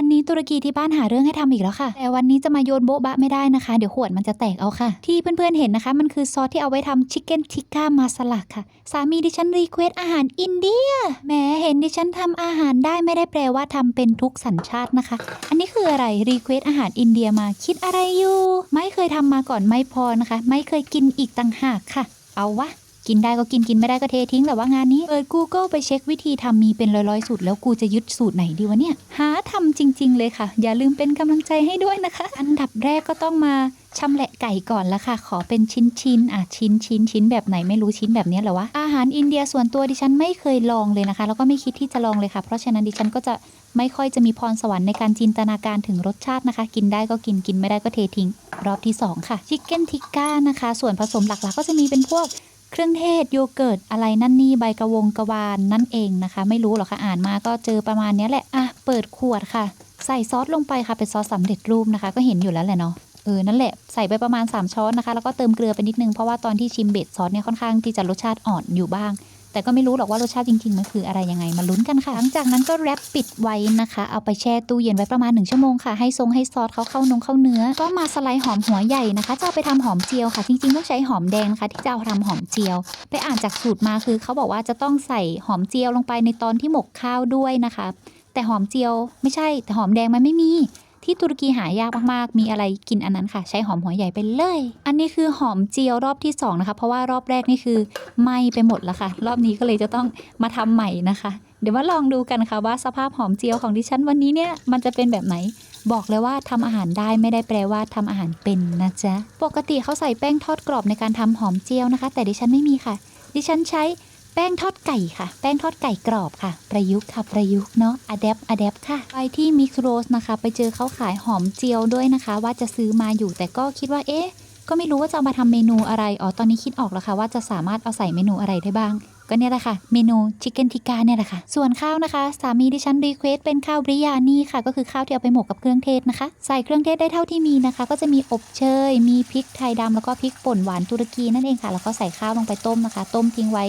วันนี้ตุรกีที่บ้านหาเรื่องให้ทำอีกแล้วค่ะ แต่วันนี้จะมาโยนโบ๊ะบะไม่ได้นะคะ เดี๋ยวขวดมันจะแตกเอาค่ะ ที่เพื่อนๆเห็นนะคะ มันคือซอสที่เอาไว้ทำชิคเก้นทิกก้ามาสลักค่ะ สามีดิฉันรีเควสอาหารอินเดียแหมเห็นดิฉันทำอาหารได้ไม่ได้แปลว่าทำเป็นทุกสัญชาตินะคะ อันนี้คืออะไรรีเควสอาหารอินเดียมาคิดอะไรอยู่ ไม่เคยทำมาก่อนไม่พอนะคะ ไม่เคยกินอีกต่างหากค่ะ เอาวะ กินได้ก็กินกินไม่ได้ก็เททิ้งแต่ว่างานนี้เปิด Google ไปเช็ควิธีทำมีเป็นร้อยๆสูตรแล้วกูจะยึดสูตรไหนดีวะเนี่ย หาทำจริง ๆ เลยค่ะ อย่าลืมเป็นกำลังใจให้ด้วยนะคะ อันดับแรกก็ต้องมาชำแหละไก่ก่อนละค่ะ ขอเป็นชิ้นๆอะชิ้นชิ้นชิ้นแบบไหนไม่รู้ชิ้นแบบนี้หรอวะ อาหารอินเดียส่วนตัวดิฉันไม่เคยลองเลยนะคะ แล้วก็ไม่คิดที่จะลองเลยค่ะ เพราะฉะนั้นดิฉันก็จะไม่ค่อยจะมีพรสวรรค์ในการจินตนาการถึงรสชาตินะคะ กินได้ก็กินกินไม่ได้ก็เททิ้ง รอบที่สองค่ะชิคเก้นทิกก้านะคะ ส่วนผสมหลักๆ ก็จะมีเป็นพวก เครื่องเทศโยเกิร์ตอะไรนั่นนี่ใบกระวงกระวานนั่นเองนะคะ ไม่รู้หรอกค่ะอ่านมาก็เจอประมาณนี้แหละอะเปิดขวดค่ะ ใส่ซอสลงไปค่ะเป็นซอสสำเร็จรูปนะคะ ก็เห็นอยู่แล้วแหละเนาะเออนั่นแหละใส่ไปประมาณ 3 ช้อนนะคะ แล้วก็เติมเกลือไปนิดนึงเพราะว่าตอนที่ชิมเบ็ดซอสเนี่ยค่อนข้างที่จะรสชาติอ่อนอยู่บ้าง แต่ก็ไม่รู้หรอกว่ารสชาติจริงๆ มันคืออะไรยังไงมาลุ้นกันค่ะ หลังจากนั้นก็แรปปิดไว้นะคะ เอาไปแช่ตู้เย็นไว้ประมาณ 1 ชั่วโมงค่ะ ให้ทรงให้ซอสเขาเข้านงเข้าเนื้อ ก็มาสไลด์หอมหัวใหญ่นะคะ จะเอาไปทำหอมเจียวค่ะ จริงๆ ต้องใช้หอมแดงนะคะที่จะเอาทำหอมเจียว ไปอ่านจากสูตรมาคือเขาบอกว่าจะต้องใส่หอมเจียวลงไปในตอนที่หมกข้าวด้วยนะคะ แต่หอมเจียวไม่ใช่แต่หอมแดงมันไม่มี ที่ตุรกีหายากมากๆ มีอะไรกินอันนั้นค่ะ ใช้หอมหัวใหญ่ไปเลย อันนี้คือหอมเจียวรอบที่สองนะคะ เพราะว่ารอบแรกนี่คือไหม้ไปหมดแล้วค่ะ รอบนี้ก็เลยจะต้องมาทำใหม่นะคะ เดี๋ยวมาลองดูกันค่ะว่าสภาพหอมเจียวของดิฉันวันนี้เนี่ยมันจะเป็นแบบไหนบอกเลยว่าทำอาหารได้ไม่ได้แปลว่าทำอาหารเป็นนะจ๊ะ ปกติเขาใส่แป้งทอดกรอบในการทำหอมเจียวนะคะ แต่ดิฉันไม่มีค่ะ ดิฉันใช้ แป้งทอดไก่ค่ะ แป้งทอดไก่กรอบค่ะ ประยุกต์ค่ะ ประยุกต์เนาะอะแดปอะแดปค่ะ ไปที่มิกโรสนะคะ ไปเจอเขาขายหอมเจียวด้วยนะคะ ว่าจะซื้อมาอยู่แต่ก็คิดว่าเอ๊ะ ก็ไม่รู้ว่าจะเอามาทำเมนูอะไร อ๋อ ตอนนี้คิดออกแล้วค่ะ ว่าจะสามารถเอาใส่เมนูอะไรได้บ้าง ก็เนี่ยแหละค่ะ เมนูชิคเก้นทิกาเนี่ยแหละค่ะ ส่วนข้าวนะคะ สามีดิฉันรีเควสเป็นข้าวบริยานี่ค่ะ ก็คือข้าวที่เอาไปหมกกับเครื่องเทศนะคะ ใส่เครื่องเทศได้เท่าที่มีนะคะ ก็จะมีอบเชย มีพริกไทยดำแล้วก็พริกป่นหวานตุรกีนั่นเองค่ะ แล้วก็ใส่ข้าวลงไปต้มนะคะ ต้มทิ้งไว้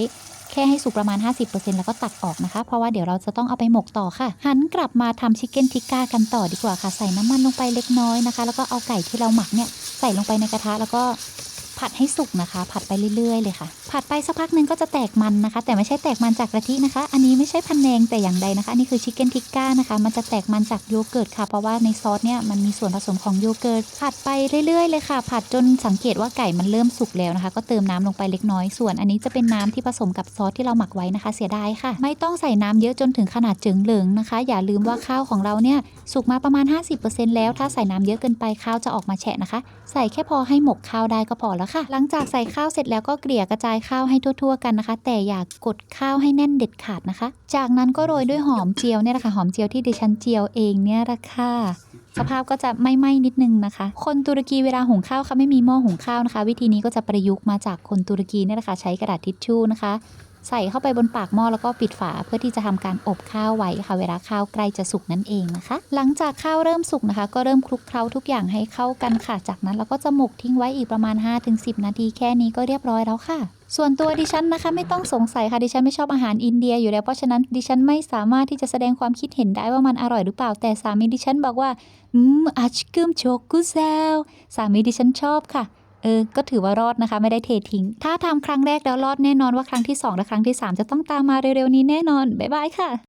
แค่ให้สุกประมาณ 50%แล้วก็ตักออกนะคะ เพราะว่าเดี๋ยวเราจะต้องเอาไปหมกต่อค่ะ หันกลับมาทำชิคเก้นทิกก้ากันต่อดีกว่าค่ะ ใส่น้ำมันลงไปเล็กน้อยนะคะ แล้วก็เอาไก่ที่เราหมักเนี่ยใส่ลงไปในกระทะแล้วก็ ผัดให้สุกนะคะ ผัดไปเรื่อยๆ เลยค่ะ ผัดไปสักพักหนึ่งก็จะแตกมันนะคะ แต่ไม่ใช่แตกมันจากกะทินะคะ อันนี้ไม่ใช่พันแนงแต่อย่างใดนะคะอันนี้คือชิคเก้นทิกก้านะคะ มันจะแตกมันจากโยเกิร์ตค่ะ เพราะว่าในซอสเนี่ยมันมีส่วนผสมของโยเกิร์ต ผัดไปเรื่อยๆ เลยค่ะ ผัดจนสังเกตว่าไก่มันเริ่มสุกแล้วนะคะ ก็เติมน้ำลงไปเล็กน้อย ส่วนอันนี้จะเป็นน้ำที่ผสมกับซอสที่เราหมักไว้นะคะ เสียดายค่ะ ไม่ต้องใส่น้ำเยอะจนถึงขนาดเจิงเหลิงนะคะ อย่าลืมว่าข้าวของเราเนี่ยสุกมาประมาณ 50%แล้ว ถ้าใส่น้ำเยอะเกินไปข้าวจะออกมาแฉะนะคะ ใส่แค่พอให้หมกข้าวได้ก็พอแล้วค่ะ หลังจากใส่ข้าวเสร็จแล้วก็เกลี่ยกระจายข้าวให้ทั่วๆกันนะคะ แต่อย่ากกดข้าวให้แน่นเด็ดขาดนะคะ จากนั้นก็โรยด้วยหอมเจียวเนี่ยแหละค่ะหอมเจียวที่ดิฉันเจียวเองเนี่ยแหละค่ะสภาพก็จะไม่ไหม้นิดนึงนะคะ คนตุรกีเวลาหุงข้าวเขาไม่มีหม้อหุงข้าวนะคะ วิธีนี้ก็จะประยุกต์มาจากคนตุรกีเนี่ยแหละค่ะใช้กระดาษทิชชู่นะคะ ใส่เข้าไปบนปากหม้อแล้วก็ปิดฝาเพื่อที่จะทำการอบข้าวไว้ค่ะ เวลาข้าวใกล้จะสุกนั่นเองนะคะ หลังจากข้าวเริ่มสุกนะคะ ก็เริ่มคลุกเคล้าทุกอย่างให้เข้ากันค่ะ จากนั้นเราก็จะหมกทิ้งไว้อีกประมาณ 5-10 นาทีแค่นี้ก็เรียบร้อยแล้วค่ะส่วนตัวดิฉันนะคะไม่ต้องสงสัยค่ะดิฉันไม่ชอบอาหารอินเดียอยู่แล้วเพราะฉะนั้นดิฉันไม่สามารถที่จะแสดงความคิดเห็นได้ว่ามันอร่อยหรือเปล่า แต่สามีดิฉันบอกว่า อืมอาชกึมโชกุเซลสามีดิฉันชอบค่ะ เออ ก็ถือว่ารอดนะคะ ไม่ได้เททิ้ง ถ้าทำครั้งแรกแล้วรอดแน่นอนว่าครั้งที่ 2 และครั้งที่ 3 จะต้องตามมาเร็วๆนี้แน่นอน บ๊ายบายค่ะ